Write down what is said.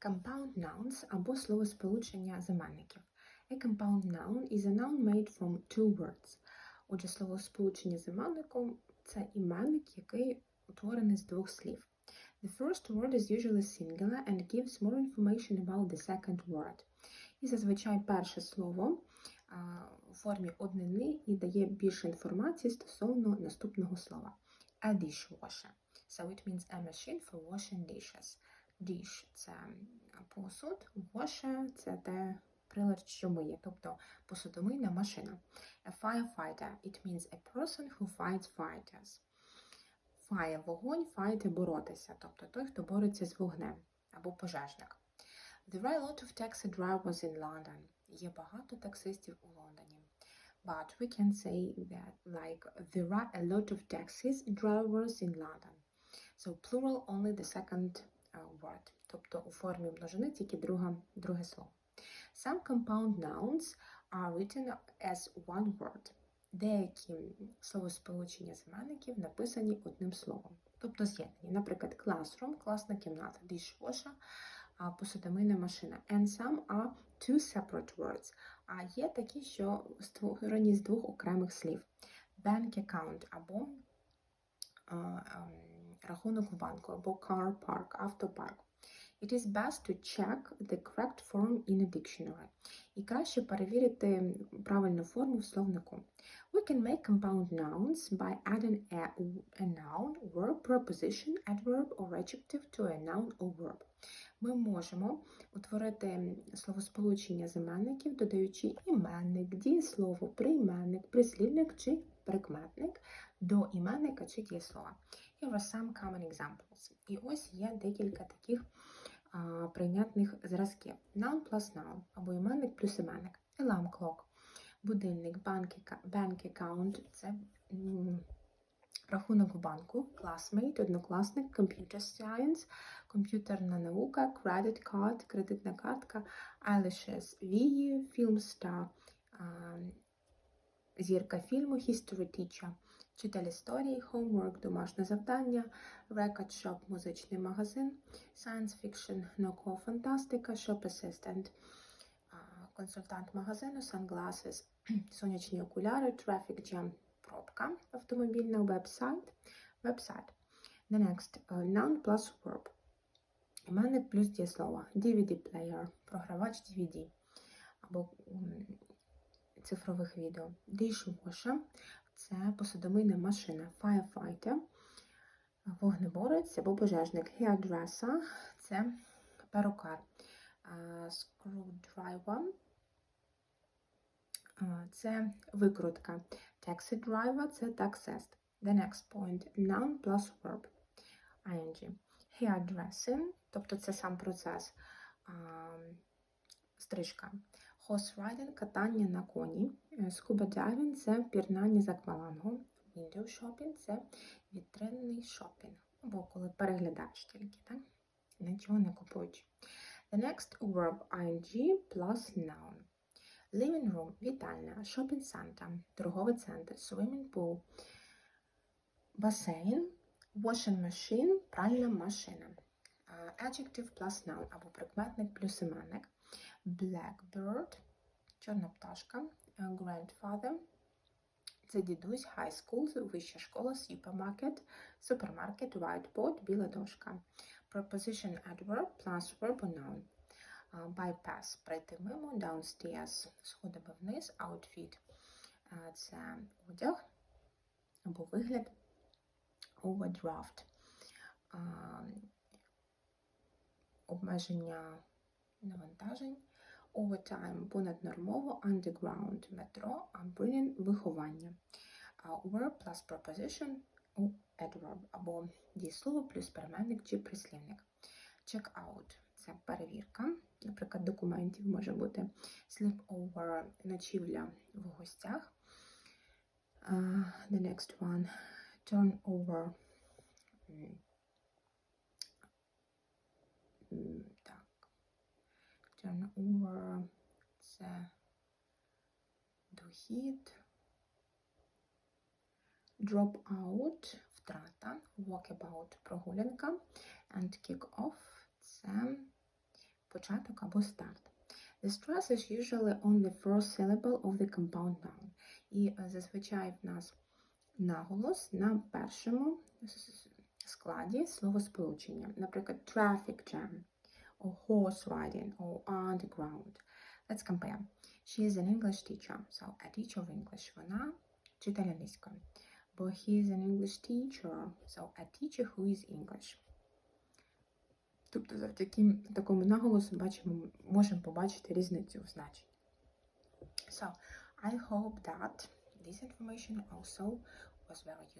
Compound nouns або словосполучення заменників. A compound noun is a noun made from two words. Отже, словосполучення заменником це іменник, який утворений з двох слів. The first word is usually singular and gives more information about the second word. І зазвичай перше слово у формі однини і дає більше інформації стосовно наступного слова. A dishwasher. So it means a machine for washing dishes. Dish – це посуд, washer – це те прилад, що миє, тобто посудомийна машина. A firefighter – it means a person who fights fighters. Fire – вогонь, fight – боротися, тобто той, хто бореться з вогнем, або пожежник. There are a lot of taxi drivers in London. Є багато таксистів у Лондоні. But we can say that like there are a lot of taxis drivers in London. So plural only the second uh, word. Тобто у формі множини тільки друга, друге слово. Some compound nouns are written as one word. Деякі словосполучення заменників написані одним словом. Тобто з'єднані. Наприклад, classroom – класна кімната, dishwasher посудомийна машина. And some are two separate words. А є такі, що створені з двох окремих слів. Bank account або а, ем, рахунок в банку, або car park, автопарк. It is best to check the correct form in a dictionary. І краще перевірити правильну форму в словнику. We can make compound nouns by adding a, a noun, verb, preposition, adverb or adjective to a noun or verb. Ми можемо утворити словосполучення заменників, додаючи іменник, дієслово, прийменник, прислівник чи прикметник до іменника чи дієслова. Here are some common examples. І ось є декілька таких а, прийнятних зразків. Noun plus noun, або іменник плюс іменник. Alarm clock, будильник, bank, account – це рахунок в банку, classmate, однокласник, computer science, комп'ютерна наука, credit card, кредитна картка, eyelashes, вії, film star, зірка фільму, history teacher, вчитель історії, homework, домашнє завдання, record shop, музичний магазин, science fiction, наукова фантастика, shop assistant, консультант магазину, sunglasses, сонячні окуляри, traffic jam, пробка, автомобільна, веб-сайт, веб-сайт. The next, uh, noun plus verb. Іменник плюс дієслово. DVD-player, програвач DVD або цифрових відео. Dishwasher – це посудомийна машина. Firefighter – вогнеборець або пожежник. Hairdresser – це перукар. Screwdriver – це викрутка. Taxi driver – це таксист. The next point – noun plus verb. ing. Hairdressing, тобто це сам процес стрижка. Horse riding – катання на коні. Е, Scuba diving – це пірнання з аквалангом. Window shopping – це вітринний шопінг. Або коли переглядаєш тільки, так? Нічого не купуючи. The next verb ing plus noun. Living room – вітальня. Shopping center – торговий центр. Swimming pool – басейн. Washing machine – пральна машина. Adjective plus noun або прикметник плюс іменник. Blackbird – чорна пташка. Grandfather – це дідусь, high school, вища школа, supermarket, супермаркет, whiteboard, біла дошка. Preposition adverb plus verb or noun. Bypass – пройти мимо, downstairs – сходами вниз, outfit – це одяг або вигляд overdraft, обмеження навантажень, overtime – понаднормово, underground – метро, upbringing – виховання. Verb plus preposition adverb або дієслово плюс переменник чи прислівник. Check out – це перевірка, наприклад, документів може бути sleepover – ночівля в гостях. Uh, the next one turn over. М, м, Так. Turn over це дохід. Drop out втрата. Walk about прогулянка. And kick off це початок або старт. The stress is usually on the first syllable of the compound noun. І зазвичай в нас наголос на першому складі словосполучення. Наприклад, traffic jam, or horse riding, or underground. Let's compare. She is an English teacher, so a teacher of English. Вона вчитель англійської. But he is an English teacher, so a teacher who is English. Тобто завдяки такому наголосу бачимо, можемо побачити різницю в значенні. So, I hope that this information also was very useful.